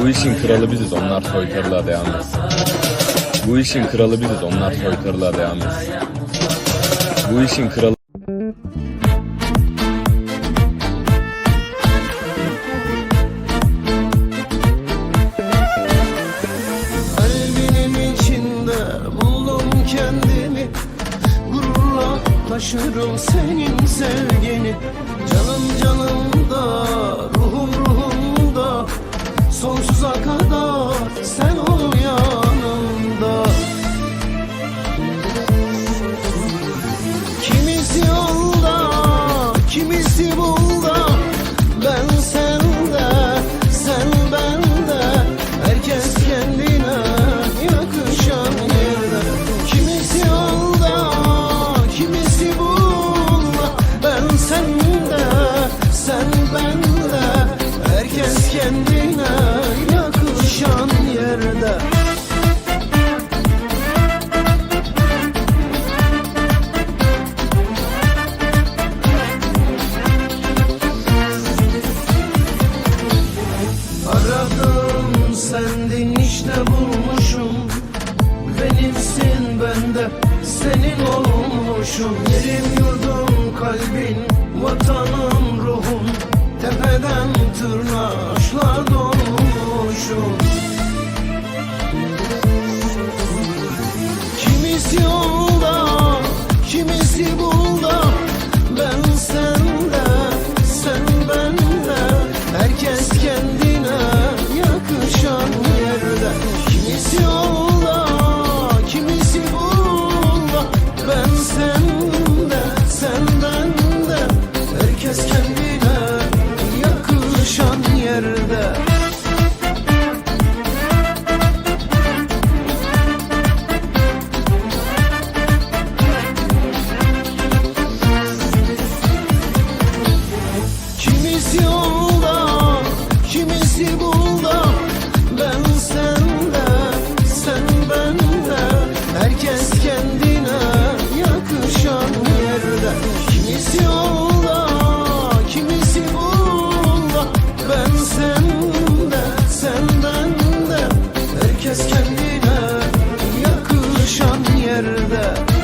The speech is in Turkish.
Bu işin kralı biziz, onlar soytarılığa devam etsin. Bu işin kralı biziz, onlar soytarılığa devam etsin. Bu işin kralı... Taşırım senin sevgini Canım kendine yakışan yerde. Aradım sendin işte bulmuşum. Benimsin ben de senin olmuşum. Yerim yurdum kalbin vatanım ruhum. Tepeden tırnağa aşklar doğar nerede? yerde.